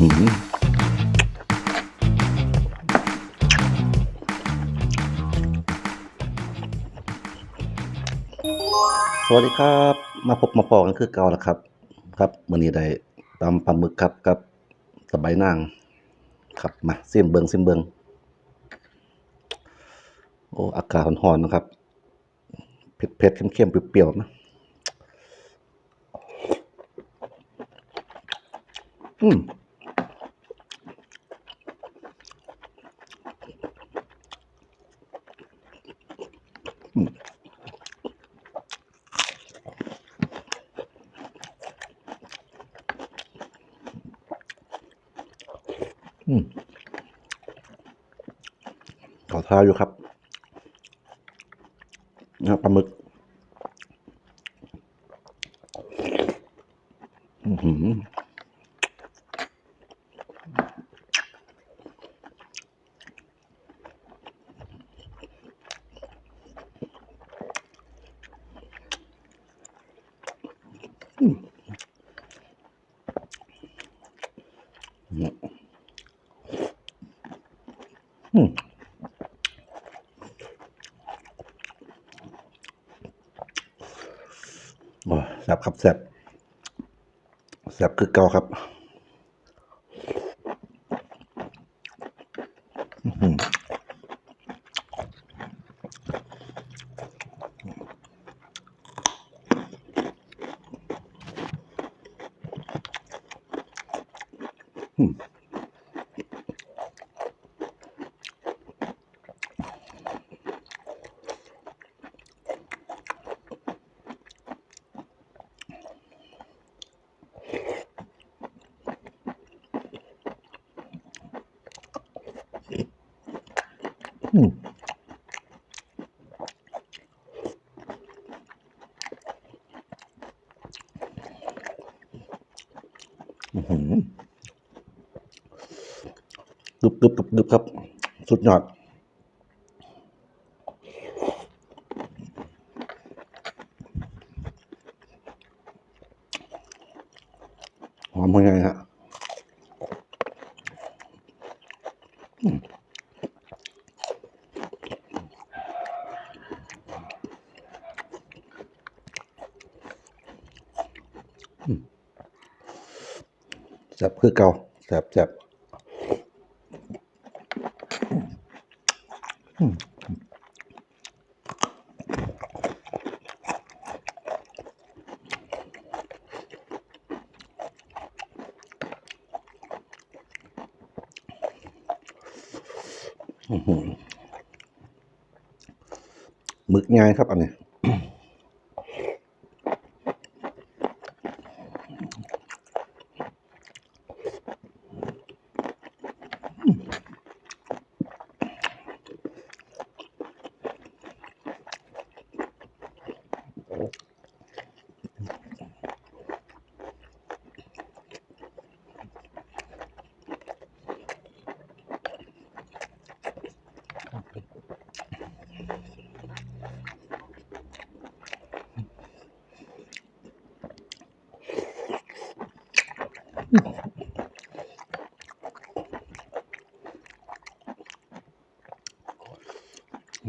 หืสวัสดีครับ มาพบมาปอกันคือเก่าแล้วครับ ครับวันนี้ได้ตำปลาหมึกครับกับสบายนางครับมาเสียมเบิงเสียมเบิงโอ้อากาศร้อนๆนะครับเผ็ดเผ็ดเข้มๆเปรี้ยวๆนะอืม ขอท้าอยู่ครับนะปลาหมึกอือ อืมโอ้แซ่บครับแซ่บแซ่บคือเก่าครับ อืมอืมกรึบดึบดึบดึบครับ สุดยอดหอมยังไงฮะ แซ่บคือเก่าแซ่บแซ่บหมึกง่ายครับอันนี้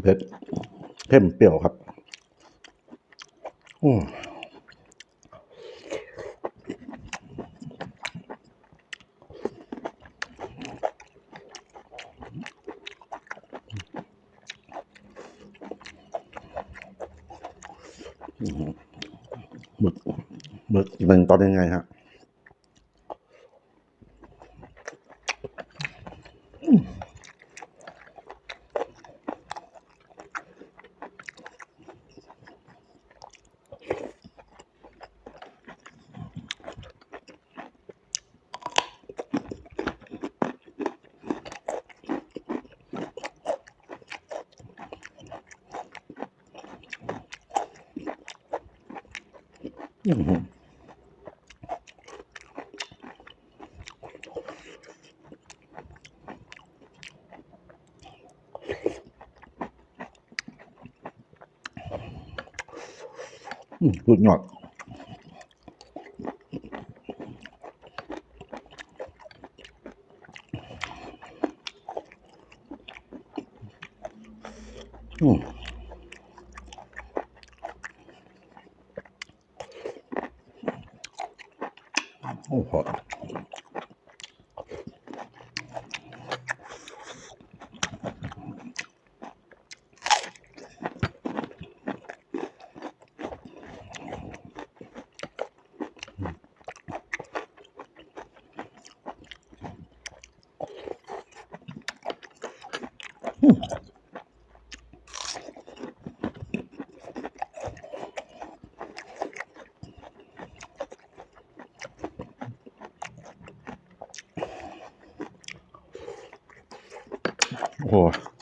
เผ็ดเข้มเปรี้ยวครับ อืมหมึกหมึกหนึ่งตอนยังไงฮะ อื้อ สุดยอดอืมโอ้โห โอ้โห